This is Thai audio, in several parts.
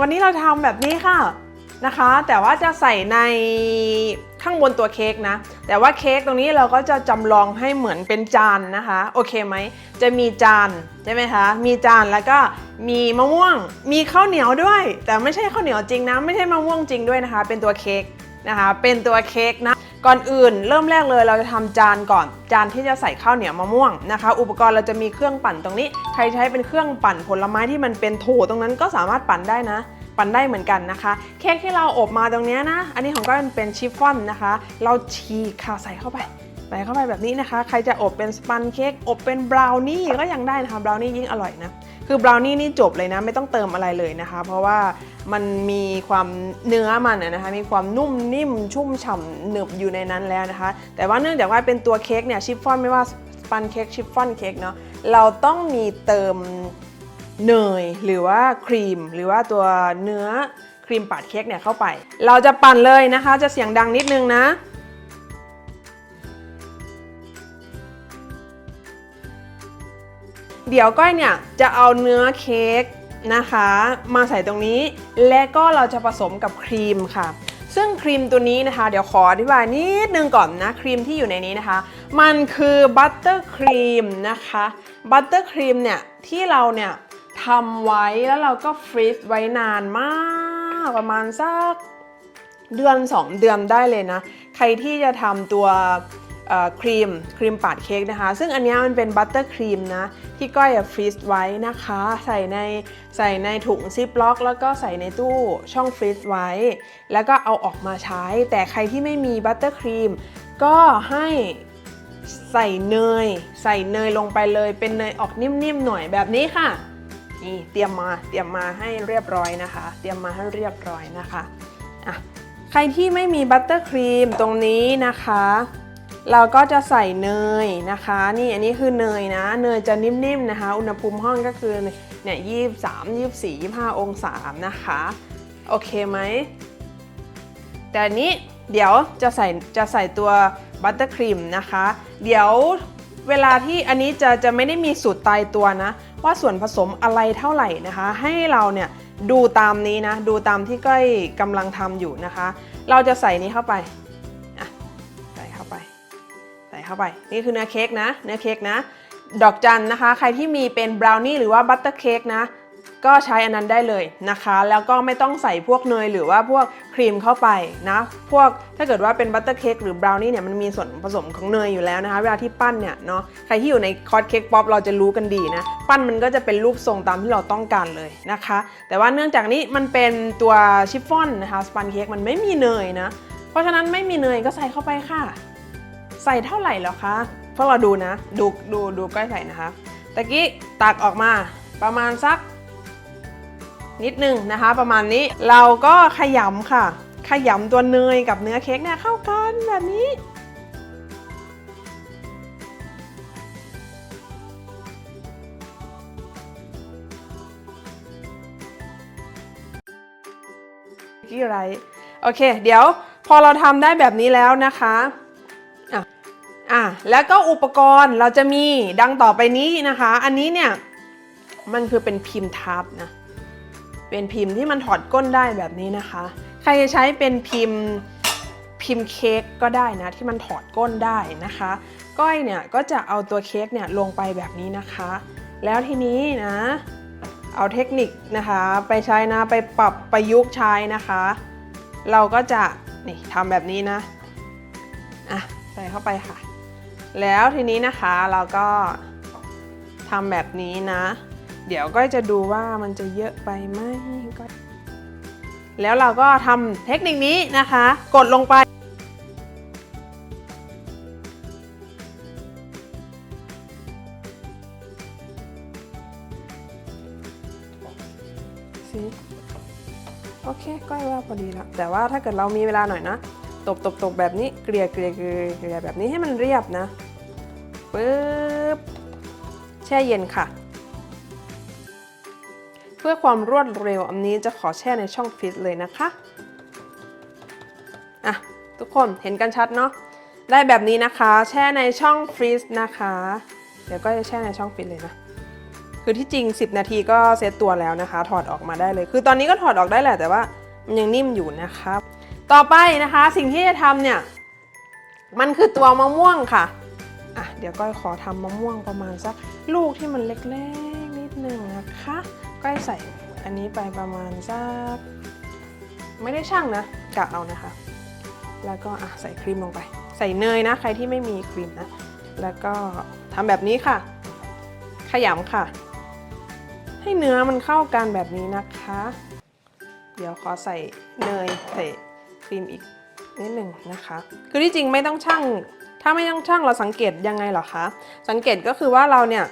วันนี้เราทำแบบนี้ค่ะนะคะ แต่ว่าจะใส่ในข้างบนตัวเค้กนะ แต่ว่าเค้กตรงนี้เราก็จะจำลองให้เหมือนเป็นจานนะคะ โอเคไหม จะมีจานใช่ไหมคะ มีจานแล้วก็มีมะม่วง มีข้าวเหนียวด้วย แต่ไม่ใช่ข้าวเหนียวจริงนะ ไม่ใช่มะม่วงจริงด้วยนะคะ เป็นตัวเค้กนะคะ เป็นตัวเค้กนะ ก่อนอื่นเริ่มแรกเลยเราจะทำจานก่อนจานที่จะใส่ข้าวเหนียวมะม่วงนะคะ อุปกรณ์เราจะมีเครื่องปั่นตรงนี้ ใครใช้เป็นเครื่องปั่นผลไม้ที่มันเป็นโถตรงนั้นก็สามารถปั่นได้นะ ปั่นได้เหมือนกันนะคะ เค้กที่เราอบมาตรงนี้นะ อันนี้ของก็เป็นชิฟฟ่อนนะคะ เราฉีกค่ะใส่เข้าไปใส่เข้าไปแบบนี้นะคะ ใครจะอบเป็นสปันเค้ก อบเป็นบราวนี่ก็ยังได้นะคะ บราวนี่ยิ่งอร่อยนะ คือบราวนี่นี่จบเลยนะไม่ต้องเติมอะไรเลยนะคะ เพราะว่ามันมีความเนื้อมันนะคะมีความนุ่มนิ่มชุ่มฉ่ำหนึบอยู่ในนั้นแล้วนะคะ แต่ว่าเนื่องจากว่าเป็นตัวเค้กเนี่ยชิฟฟ่อนไม่ว่าสปันเค้กชิฟฟ่อนเค้กเนาะเราต้องมีเติมเนยหรือว่าครีม หรือว่าตัวเนื้อครีมปาดเค้กเนี่ยเข้าไป เราจะปั่นเลยนะคะ จะเสียงดังนิดนึงนะ เดี๋ยวก้อยเนี่ยจะเอาเนื้อเค้กนะคะ มาใส่ตรงนี้ และก็เราจะผสมกับครีมค่ะ ซึ่งครีมตัวนี้นะคะ เดี๋ยวขออธิบายนิดนึงก่อนนะครีมที่อยู่ในนี้นะคะ มันคือบัตเตอร์ครีมนะคะบัตเตอร์ครีมเนี่ยที่เราเนี่ยทำไว้แล้วเราก็ฟรีซไว้นานมากประมาณสักเดือน 2 เดือนได้เลยนะ ใครที่จะทำตัว ครีมครีมปาดเค้กนะคะ ซึ่งอันนี้มันเป็นบัตเตอร์ครีมนะที่ก้อยฟรีซไว้นะคะ ใส่ในใส่ในถุงซิปล็อก แล้วก็ใส่ในตู้ช่องฟรีซไว้ แล้วก็เอาออกมาใช้ แต่ใครที่ไม่มีบัตเตอร์ครีมก็ให้ใส่เนย ใส่เนยลงไปเลย เป็นเนยออกนิ่มๆหน่อยแบบนี้ค่ะนี่เตรียมมาเตรียมมาให้เรียบร้อยนะคะ เตรียมมาให้เรียบร้อยนะคะอะใครที่ไม่มีบัตเตอร์ครีมตรงนี้นะคะ เราก็จะใส่เนยนะคะ นี่อันนี้คือเนยนะ เนยจะนิ่มๆนะคะ อุณหภูมิห้องก็คือเนี่ยยี่สามยี่สี่ยี่ห้าองศานะคะ โอเคไหม แต่อันนี้เดี๋ยวจะใส่จะใส่ตัวบัตเตอร์ครีมนะคะ เดี๋ยวเวลาที่อันนี้จะจะไม่ได้มีสูตรตายตัวนะ ว่าส่วนผสมอะไรเท่าไหร่นะคะ ให้เราเนี่ยดูตามนี้นะ ดูตามที่ก้อยกำลังทำอยู่นะคะ เราจะใส่นี้เข้าไป เข้าไป นี่คือเนื้อเค้กนะ เนื้อเค้กนะ ดอกจันนะคะ ใครที่มีเป็นบราวนี่หรือว่าบัตเตอร์เค้กนะ ก็ใช้อันนั้นได้เลยนะคะ แล้วก็ไม่ต้องใส่พวกเนยหรือว่าพวกครีมเข้าไปนะ พวกถ้าเกิดว่าเป็นบัตเตอร์เค้กหรือบราวนี่เนี่ยมันมีส่วนผสมของเนยอยู่แล้วนะคะ เวลาที่ปั้นเนี่ยเนาะ ใครที่อยู่ในคอร์สเค้กป๊อปเราจะรู้กันดีนะ ปั้นมันก็จะเป็นรูปทรงตามที่เราต้องการเลยนะคะ แต่ว่าเนื่องจากนี้มันเป็นตัวชิฟฟ่อนนะคะ สปันเค้กมันไม่มีเนยนะ เพราะฉะนั้นไม่มีเนยก็ใส่เข้าไปค่ะ ใส่เท่าไหร่แล้วคะพวกเราดูนะ ดูดูดูก้อยใส่นะคะตะกี้ตักออกมาประมาณสัก นิดนึงนะคะ ประมาณนี้เราก็ขยำค่ะ ขยำตัวเนยกับเนื้อเค้กเนี่ยเข้ากันแบบนี้กี่ไรโอเค เดี๋ยวพอเราทำได้แบบนี้แล้วนะคะ อะแล้วก็อุปกรณ์เราจะมีดังต่อไปนี้นะคะ อันนี้เนี่ยมันคือเป็นพิมพ์ทับนะ เป็นพิมพ์ที่มันถอดก้นได้แบบนี้นะคะ ใครจะใช้เป็นพิมพ์พิมพ์เค้กก็ได้นะที่มันถอดก้นได้นะคะ ก้อยเนี่ยก็จะเอาตัวเค้กเนี่ยลงไปแบบนี้นะคะ แล้วทีนี้นะเอาเทคนิคนะคะไปใช้นะไปปรับประยุกต์ใช้นะคะ เราก็จะนี่ทำแบบนี้นะอะใส่เข้าไปค่ะ แล้วทีนี้นะคะเราก็ทำแบบนี้นะ เดี๋ยวก็จะดูว่ามันจะเยอะไปไหมก็แล้วเราก็ทำเทคนิคนี้นะคะ กดลงไป โอเคก้อยว่าพอดีแล้วแต่ว่าถ้าเกิดเรามีเวลาหน่อยนะ ตบตบตบแบบนี้ เกลี่ยเกลี่ยเกลี่ยเกลี่ยแบบนี้ให้มันเรียบนะ ปึ๊บแช่เย็นค่ะ เพื่อความรวดเร็วอันนี้จะขอแช่ในช่องฟรีซเลยนะคะอะทุกคนเห็นกันชัดเนาะได้แบบนี้นะคะ แช่ในช่องฟรีซนะคะ เดี๋ยวก็จะแช่ในช่องฟรีซเลยนะคือที่จริง 10 นาทีก็เซตตัวแล้วนะคะ ถอดออกมาได้เลย คือตอนนี้ก็ถอดออกได้แหละแต่ว่ามันยังนิ่มอยู่นะครับต่อไปนะคะสิ่งที่จะทำเนี่ย มันคือตัวมะม่วงค่ะ อะเดี๋ยวก้อยขอทำมะม่วงประมาณสักลูกที่มันเล็กๆนิดนึงนะคะก้อยใส่อันนี้ไปประมาณสักไม่ได้ช่างนะกะเอานะคะ แล้วก็อะใส่ครีมลงไป ใส่เนยนะ ใครที่ไม่มีครีมนะ แล้วก็ทำแบบนี้ค่ะ ขยำค่ะ ให้เนื้อมันเข้ากันแบบนี้นะคะ เดี๋ยวขอใส่เนยใส่ครีมอีกนิดหนึ่งนะคะ คือที่จริงไม่ต้องช่าง ถ้าไม่ต้องช่างเราสังเกตยังไงหรอคะ สังเกตก็คือว่าเราเนี่ย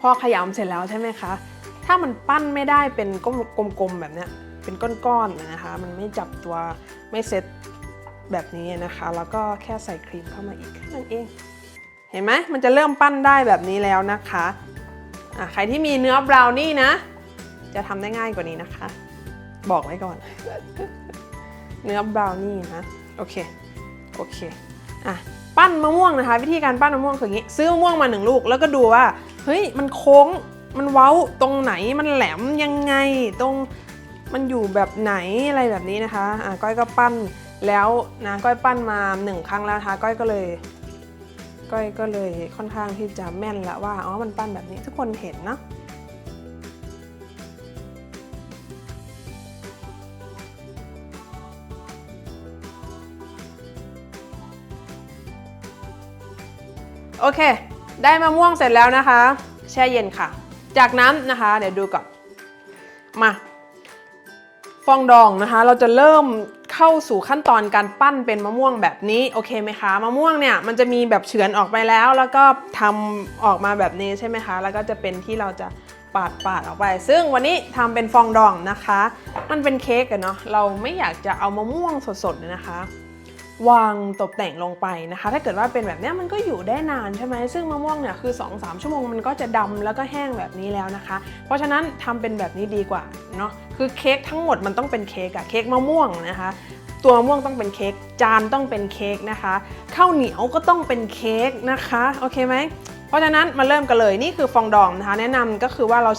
พอขยำเสร็จแล้วใช่ไหมคะ ถ้ามันปั้นไม่ได้เป็นกลมๆแบบเนี้ย เป็นก้อนๆนะคะ มันไม่จับตัวไม่เซ็ตแบบนี้นะคะ แล้วก็แค่ใส่ครีมเข้ามาอีกแค่นั้นเอง เห็นไหมมันจะเริ่มปั้นได้แบบนี้แล้วนะคะอะใครที่มีเนื้อบราวนี่นะ จะทำได้ง่ายกว่านี้นะคะ บอกไว้ก่อน เนื้อบราวนี่นะ โอเค โอเค อะ ปั้นมะม่วงนะคะ วิธีการปั้นมะม่วงคืออย่างนี้ ซื้อมะม่วงมาหนึ่งลูก แล้วก็ดูว่าเฮ้ยมันโค้งมันเว้าตรงไหนมันแหลมยังไงตรงมันอยู่แบบไหนอะไรแบบนี้นะคะอะก้อยก็ปั้นแล้วนะก้อยปั้นมาหนึ่งครั้งแล้วนะคะก้อยก็เลยก้อยก็เลยค่อนข้างที่จะแม่นละว่าอ๋อมันปั้นแบบนี้ทุกคนเห็นเนาะ โอเค ได้มะม่วงเสร็จแล้วนะคะ แช่เย็นค่ะ จากนั้นนะคะ เดี๋ยวดูก่อน มา ฟองดองนะคะ เราจะเริ่มเข้าสู่ขั้นตอนการปั้นเป็นมะม่วงแบบนี้โอเคไหมคะมะม่วงเนี่ยมันจะมีแบบเฉือนออกไปแล้ว แล้วก็ทำออกมาแบบนี้ใช่ไหมคะ แล้วก็จะเป็นที่เราจะปาดปาดออกไป ซึ่งวันนี้ทำเป็นฟองดองนะคะ มันเป็นเค้กอะเนาะเราไม่อยากจะเอามะม่วงสดๆเลยนะคะ วางตกแต่งลงไปนะคะ ถ้าเกิดว่าเป็นแบบนี้มันก็อยู่ได้นานใช่ไหมซึ่งมะม่วงเนี่ยคือ 2-3 ชั่วโมงมันก็จะดำแล้วก็แห้งแบบนี้แล้วนะคะ เพราะฉะนั้นทำเป็นแบบนี้ดีกว่าเนาะคือเค้กทั้งหมดมันต้องเป็นเค้กอะเค้กมะม่วงนะคะ ตัวมะม่วงต้องเป็นเค้กจานต้องเป็นเค้กนะคะข้าวเหนียวก็ต้องเป็นเค้กนะคะโอเคไหมเพราะฉะนั้นมาเริ่มกันเลยนี่คือฟองดองนะคะ แนะนำก็คือว่าเรา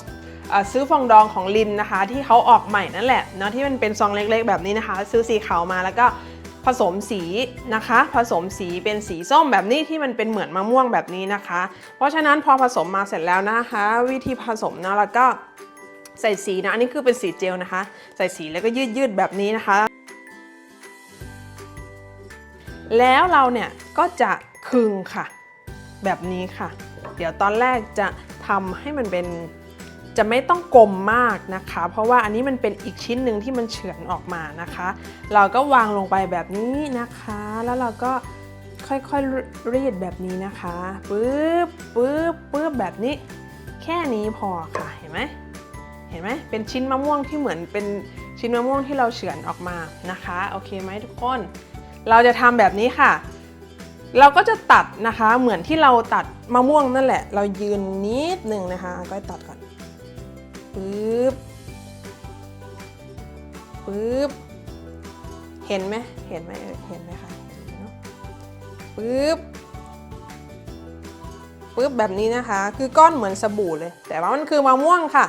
ซื้อฟองดองของลินนะคะ ที่เขาออกใหม่นั่นแหละเนาะที่มันเป็นซองเล็กๆ แบบนี้นะคะ ซื้อสีขาวมาแล้วก็ ผสมสีนะคะ ผสมสีเป็นสีส้มแบบนี้ที่มันเป็นเหมือนมะม่วงแบบนี้นะคะ เพราะฉะนั้นพอผสมมาเสร็จแล้วนะคะ วิธีผสมนะแล้วก็ใส่สีนะอันนี้คือเป็นสีเจลนะคะ ใส่สีแล้วก็ยืดยืดๆแบบนี้นะคะ แล้วเราเนี่ยก็จะคึงค่ะ แบบนี้ค่ะ เดี๋ยวตอนแรกจะทำให้มันเป็น จะไม่ต้องกลมมากนะคะ เพราะว่าอันนี้มันเป็นอีกชิ้นหนึ่งที่มันเฉือนออกมานะคะ เราก็วางลงไปแบบนี้นะคะ แล้วเราก็ค่อยๆรีดแบบนี้นะคะปึ๊บปึ๊บปึ๊บแบบนี้ แค่นี้พอค่ะเห็นไหมเห็นไหมเป็นชิ้นมะม่วงที่เหมือนเป็นชิ้นมะม่วงที่เราเฉือนออกมานะคะโอเคไหมทุกคน เราจะทำแบบนี้ค่ะ เราก็จะตัดนะคะเหมือนที่เราตัดมะม่วงนั่นแหละ เรายืนนิดหนึ่งนะคะก็ตัดก่อน ปึ๊บปึ๊บเห็นไหมเห็นไหมเอ่ยเห็นไหมคะปึ๊บปึ๊บแบบนี้นะคะ คือก้อนเหมือนสบู่เลย แต่ว่ามันคือมะม่วงค่ะ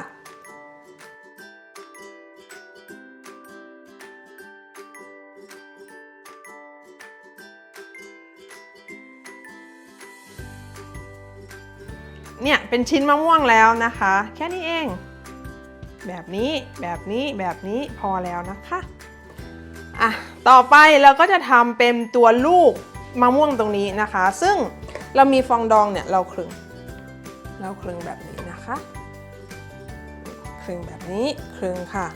เนี่ยเป็นชิ้นมะม่วงแล้วนะคะ แค่นี้เอง แบบนี้แบบนี้แบบนี้พอแล้วนะคะอะต่อไปเราก็จะทำเป็นตัวลูกมะม่วงตรงนี้นะคะ ซึ่งเรามีฟองดองเนี่ยเราคลึง เราคลึงแบบนี้นะคะคลึงแบบนี้คลึงค่ะ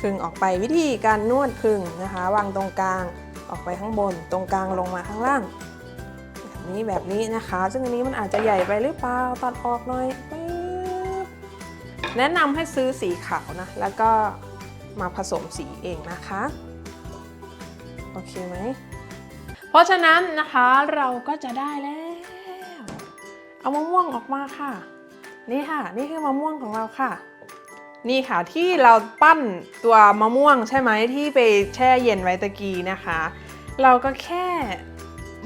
คลึงออกไปวิธีการนวดคลึงนะคะวางตรงกลางออกไปข้างบน ตรงกลางลงมาข้างล่าง แบบนี้แบบนี้นะคะ ซึ่งอันนี้มันอาจจะใหญ่ไปหรือเปล่าตัดออกหน่อยปึ๊บ แนะนำให้ซื้อสีขาวนะ แล้วก็มาผสมสีเองนะคะ โอเคไหม เพราะฉะนั้นนะคะเราก็จะได้แล้ว เอามะม่วงออกมาค่ะ นี่ค่ะ นี่คือมะม่วงของเราค่ะ นี่ค่ะที่เราปั้นตัวมะม่วงใช่ไหมที่ไปแช่เย็นไว้ตะกี้นะคะ เราก็แค่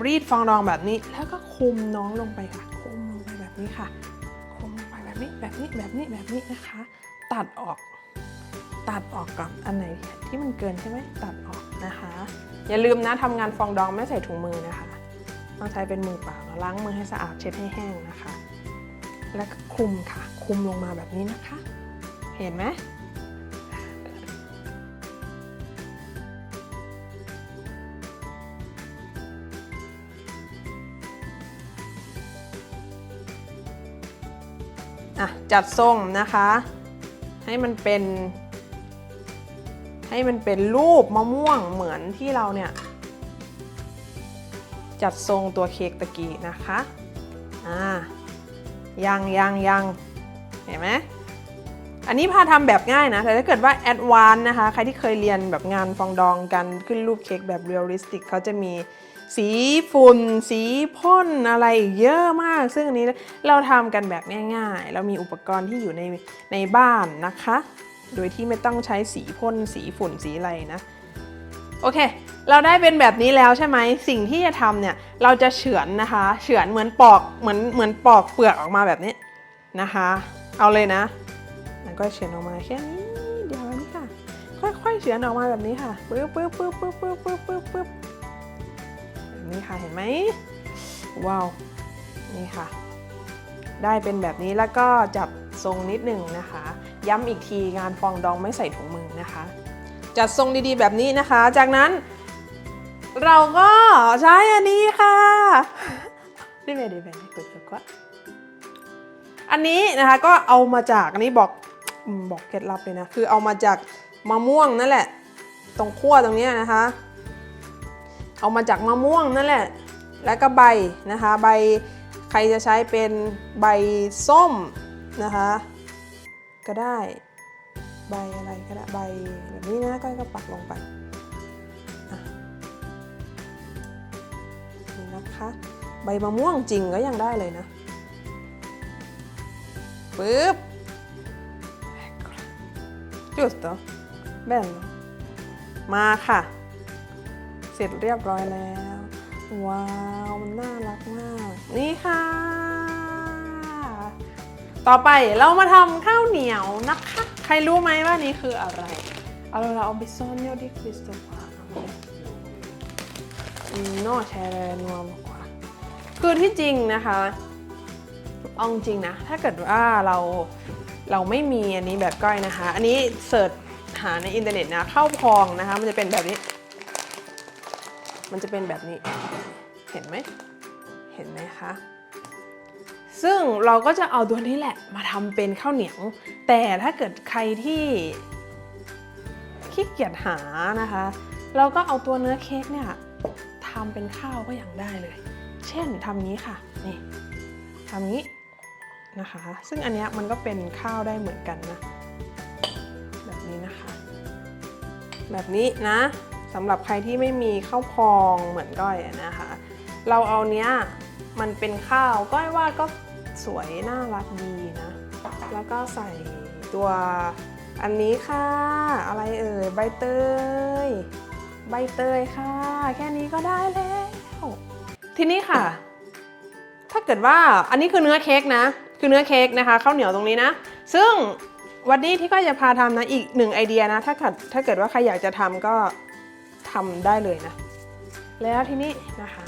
รีดฟองดองแบบนี้ แล้วก็คุมน้องลงไปค่ะ คุมลงไปแบบนี้ค่ะ แบบนี้แบบนี้แบบนี้แบบนี้นะคะ ตัดออก ตัดออกก่อนอันไหนที่มันเกินใช่ไหมตัดออกนะคะ อย่าลืมนะทำงานฟองดองไม่ใส่ถุงมือนะคะ ต้องใช้เป็นมือเปล่าล้วล้างมือให้สะอาดเช็ดให้แห้งนะคะ แล้วก็คลุมค่ะ คลุมลงมาแบบนี้นะคะ เห็นไหม จัดทรงนะคะ ให้มันเป็น ให้มันเป็นรูปมะม่วงเหมือนที่เราเนี่ย จัดทรงตัวเค้กตะกี้นะคะอ่ายังยังยังเห็นไหมอันนี้พาทำแบบง่ายนะ แต่ถ้าเกิดว่าแอดวานนะคะ ใครที่เคยเรียนแบบงานฟองดองกันขึ้นรูปเค้กแบบเรียลลิสติกเขาจะมี สีฝุ่น สีพ่นอะไรเยอะมาก ซึ่งอันนี้เราทำกันแบบง่ายๆ เรามีอุปกรณ์ที่อยู่ในในบ้านนะคะ โดยที่ไม่ต้องใช้สีพ่น สีฝุ่น สีอะไรนะ โอเค เราได้เป็นแบบนี้แล้วใช่ไหม สิ่งที่จะทำเนี่ย เราจะเฉือนนะคะ เฉือนเหมือนปอก เหมือนเหมือนปอกเปลือกออกมาแบบนี้นะคะ เอาเลยนะมันก็เฉือนออกมาแค่นี้ เดี๋ยวนี้ค่ะ ค่อยๆเฉือนออกมาแบบนี้ค่ะ ปึ๊บปึ๊บปึ๊บปึ๊บปึ๊บปึ๊บปึ๊บ นี้ค่ะเห็นไหมว้าวนี่ค่ะ ได้เป็นแบบนี้แล้วก็จับทรงนิดหนึ่งนะคะ ย้ำอีกทีงานฟองดองไม่ใส่ถุงมือนะคะ จัดทรงดีๆแบบนี้นะคะ จากนั้น เราก็ใช้อันนี้ค่ะดิเวดิเวดิเปิดก่อนอันนี้นะคะก็เอามาจากอันนี้บอกบอกเคล็ดลับเลยนะ คือเอามาจากมะม่วงนั่นแหละ ตรงขั้วตรงนี้นะคะ เอามาจากมะม่วงนั่นแหละ แล้วก็ใบนะคะ ใบใครจะใช้เป็นใบส้มนะคะ ก็ได้ใบอะไรก็ได้ใบแบบนี้นะก้อยก็ปักลงไปนี่นะคะ ใบมะม่วงจริงก็ยังได้เลยนะปึ๊บ giusto bello มาค่ะ เสร็จเรียบร้อยแล้ว ว้าว มันน่ารักมาก นี่ค่ะ ต่อไปเรามาทำข้าวเหนียวนะคะ ใครรู้ไหมว่านี่คืออะไร Allora ho bisogno di questo qua no c'è nuovo qua คือที่จริงนะคะเอาจริงนะ ถ้าเกิดว่าเราเราไม่มีอันนี้แบบก้อยนะคะ อันนี้เสิร์ชหาในอินเทอร์เน็ตนะข้าวพองนะคะ มันจะเป็นแบบนี้ มันจะเป็นแบบนี้ เห็นไหม เห็นไหมคะ ซึ่งเราก็จะเอาตัวนี้แหละมาทำเป็นข้าวเหนียว แต่ถ้าเกิดใครที่ขี้เกียจหานะคะ เราก็เอาตัวเนื้อเค้กเนี่ยทำเป็นข้าวก็ยังได้เลย เช่นทำนี้ค่ะ นี่ทำนี้นะคะ ซึ่งอันนี้มันก็เป็นข้าวได้เหมือนกันนะ แบบนี้นะคะ แบบนี้นะ สำหรับใครที่ไม่มีข้าวพองเหมือนก้อยนะคะ เราเอาเนี้ยมันเป็นข้าวก้อยว่าก็สวยน่ารักดีนะ แล้วก็ใส่ตัวอันนี้ค่ะ อะไรเอ่ยใบเตย ใบเตยค่ะ แค่นี้ก็ได้แล้ว ทีนี้ค่ะ ถ้าเกิดว่าอันนี้คือเนื้อเค้กนะ คือเนื้อเค้กนะคะข้าวเหนียวตรงนี้นะ ซึ่งวันนี้ที่ก็จะพาทำนะอีกหนึ่งไอเดียนะ ถ้าเกิดถ้าเกิดว่าใครอยากจะทำก็ ทำได้เลยนะ แล้วทีนี้นะคะ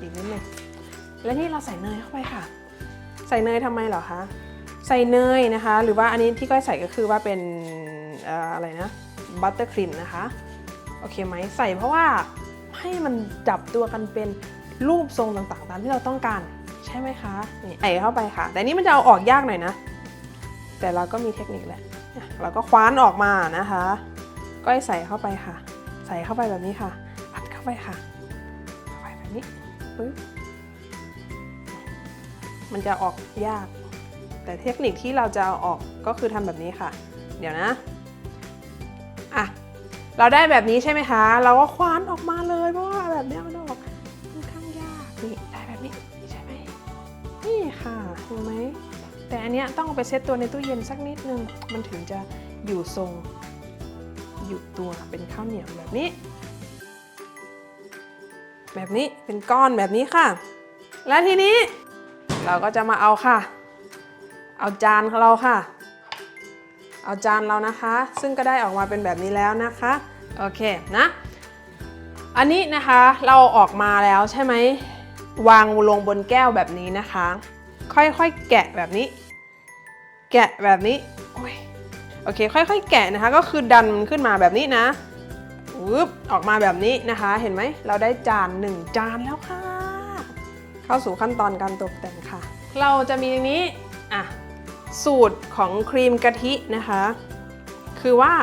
อีกนิดนึงและนี่เราใส่เนยเข้าไปค่ะ ใส่เนยทำไมเหรอคะใส่เนยนะคะ หรือว่าอันนี้ที่ก้อยใส่ก็คือว่าเป็นออะไรนะบัตเตอร์ครีมนะคะโอเคไหมใส่เพราะว่าให้มันจับตัวกันเป็นรูปทรงต่างๆ ตามที่เราต้องการใช่ไหมคะนี่ใส่เข้าไปค่ะ แต่นี่มันจะเอาออกยากหน่อยนะ แต่เราก็มีเทคนิคแหละเราก็คว้านออกมานะคะ ก้อยใส่เข้าไปค่ะ ส่เข้าไปแบบนี้ค่ะ อัดเข้าไปค่ะเข้าไปแบบนี้ปึ๊บมันจะออกยาก แต่เทคนิคที่เราจะเอาออกก็คือทำแบบนี้ค่ะ เดี๋ยวนะอะเราได้แบบนี้ใช่ไหมคะ เราก็คว้านออกมาเลยเพราะว่าแบบนี้มันออกค่อนข้างยากนี่ได้แบบนี้ใช่ไหมนี่ค่ะเห็นไหมแต่อันเนี้ยต้องเอาไปเซตตัวในตู้เย็นสักนิดนึงมันถึงจะอยู่ทรง อยู่ตัวเป็นข้าวเหนียวแบบนี้ แบบนี้เป็นก้อนแบบนี้ค่ะ และทีนี้เราก็จะมาเอาค่ะ เอาจานของเราค่ะ เอาจานเรานะคะ ซึ่งก็ได้ออกมาเป็นแบบนี้แล้วนะคะ โอเคนะ อันนี้นะคะเราออกมาแล้วใช่ไหมวางลงบนแก้วแบบนี้นะคะ ค่อยๆแกะแบบนี้ แกะแบบนี้ โอเค ค่อยๆ แกะนะคะ ก็คือดันมันขึ้นมาแบบนี้นะวึบออกมาแบบนี้นะคะ เห็นไหม เราได้จานหนึ่งจานแล้วค่ะ เข้าสู่ขั้นตอนการตกแต่งค่ะ เราจะมีอย่างนี้ อะ สูตรของครีมกะทินะคะ คือว่า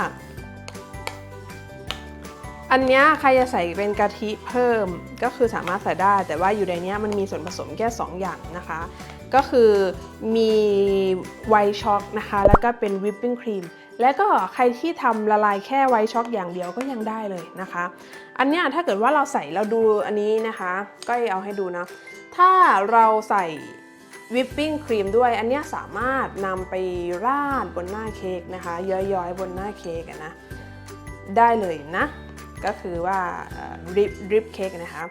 อันเนี้ยใครจะใส่เป็นกะทิเพิ่ม ก็คือสามารถใส่ได้ แต่ว่าอยู่ในเนี้ยมันมีส่วนผสมแค่2อย่างนะคะ ก็คือมีไวช็อกนะคะ แล้วก็เป็นวิปปิ้งครีมและก็ใครที่ทำละลายแค่ไวช็อกอย่างเดียวก็ยังได้เลยนะคะ อันเนี้ยถ้าเกิดว่าเราใส่เราดูอันนี้นะคะ ก็เอาให้ดูนะ ถ้าเราใส่วิปปิ้งครีมด้วย อันนี้สามารถนำไปราดบนหน้าเค้กนะคะย้อยๆ บนหน้าเค้กนะได้เลยนะ ก็คือว่าริบริบเค้กนะคะ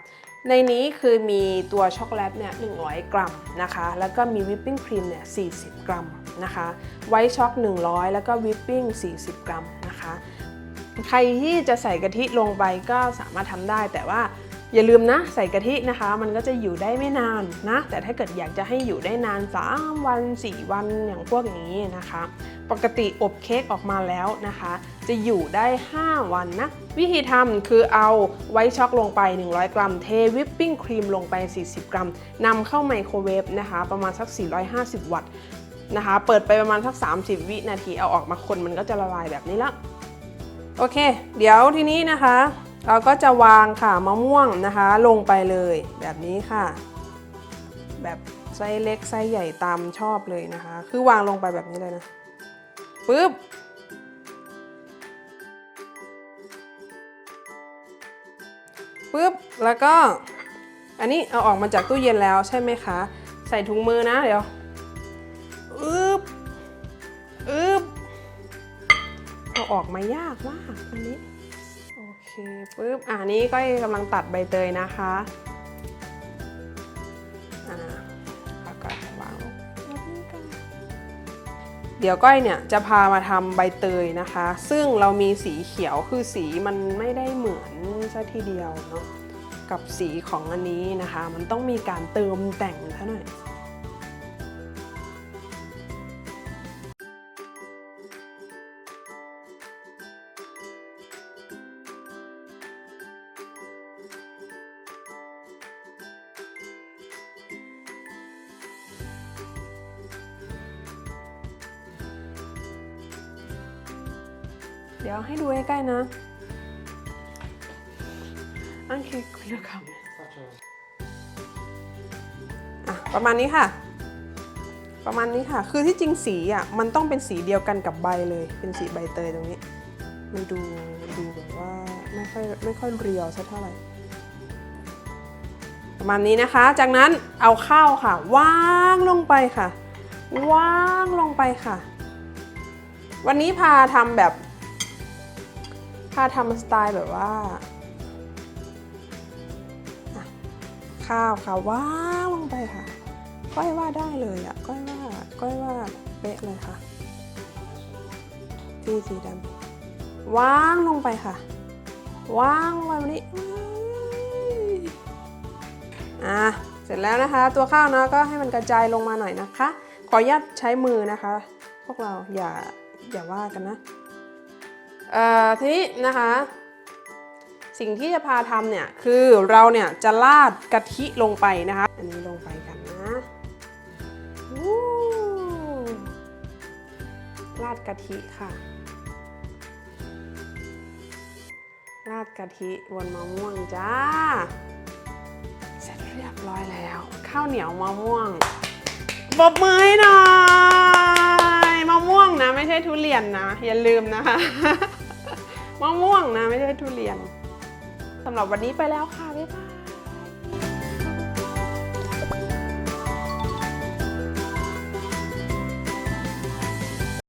ในนี้คือมีตัวช็อกโกแลตเนี่ย100 กรัมนะคะ แล้วก็มีวิปปิ้งครีมเนี่ย40 กรัมนะคะ ไวท์ช็อก 100 แล้วก็วิปปิ้ง 40 กรัมนะคะ ใครที่จะใส่กะทิลงไปก็สามารถทำได้แต่ว่า อย่าลืมนะใส่กะทินะคะ มันก็จะอยู่ได้ไม่นานนะ แต่ถ้าเกิดอยากจะให้อยู่ได้นาน 3 วัน 4 วันอย่างพวกนี้นะคะ ปกติอบเค้กออกมาแล้วนะคะ จะอยู่ได้ 5 วันนะ วิธีทำคือเอาไวท์ช็อกลงไป 100 กรัม เทวิปปิ้งครีมลงไป 40 กรัมนำเข้าไมโครเวฟนะคะ ประมาณสัก 450 วัตต์นะคะ เปิดไปประมาณสัก 30 วินาทีเอาออกมาคนมันก็จะละลายแบบนี้ล้วโอเค เดี๋ยวทีนี้นะคะ เราก็จะวางค่ะมะม่วงนะคะ ลงไปเลยแบบนี้ค่ะ แบบไส้เล็กไส้ใหญ่ตามชอบเลยนะคะ คือวางลงไปแบบนี้เลยนะปึ๊บปึ๊บแล้วก็ อันนี้เอาออกมาจากตู้เย็นแล้วใช่ไหมคะ ใส่ถุงมือนะเดี๋ยวอึ๊บอึ๊บเอาออกมายากมากอันนี้ ปุ๊บอ่านี้ก็กำลังตัดใบเตยนะคะอ่าแล้วก็วางเดี๋ยวก้อยเนี่ยจะพามาทำใบเตยนะคะ ซึ่งเรามีสีเขียวคือสีมันไม่ได้เหมือนซะทีเดียวเนาะกับสีของอันนี้นะคะ มันต้องมีการเติมแต่งเท่าหน่อย เดี๋ยวให้ดูใใกล้ๆนะ อันคือคุณธรรมอะประมาณนี้ค่ะ ประมาณนี้ค่ะ คือที่จริงสีอะมันต้องเป็นสีเดียวกันกับใบเลย เป็นสีใบเตยตรงนี้ มันดูดูแบบว่าไม่ค่อยไม่ค่อยเรียวสักเท่าไหร่ประมาณนี้นะคะ จากนั้นเอาข้าวค่ะวางลงไปค่ะวางลงไปค่ะ วันนี้พาทำแบบ พาทำสไตล์แบบว่าข้าวค่ะว่างลงไปค่ะ ก้อยว่าได้เลยอะก้อยว่าก้อยว่าเป๊ะเลยค่ะสีสีดำว่างลงไปค่ะว่างลงไปแบบนี้อะเสร็จแล้วนะคะ ตัวข้าวนะก็ให้มันกระจายลงมาหน่อยนะคะ ขออนุญาตใช้มือนะคะ พวกเราอย่าอย่าว่ากันนะ ทีนี้นะคะ สิ่งที่จะพาทำเนี่ยคือเราเนี่ยจะราดกะทิลงไปนะคะ อันนี้ลงไปกันนะราดกะทิค่ะ ราดกะทิบนมะม่วงจ้า เสร็จเรียบร้อยแล้ว ข้าวเหนียวมะม่วง บอบมือให้หน่อย มะม่วงนะ ไม่ใช่ทุเรียนนะ อย่าลืมนะคะ มะม่วงนะ ไม่ใช่ทุเรียนสำหรับวันนี้ไปแล้วค่ะ บ๊ายบาย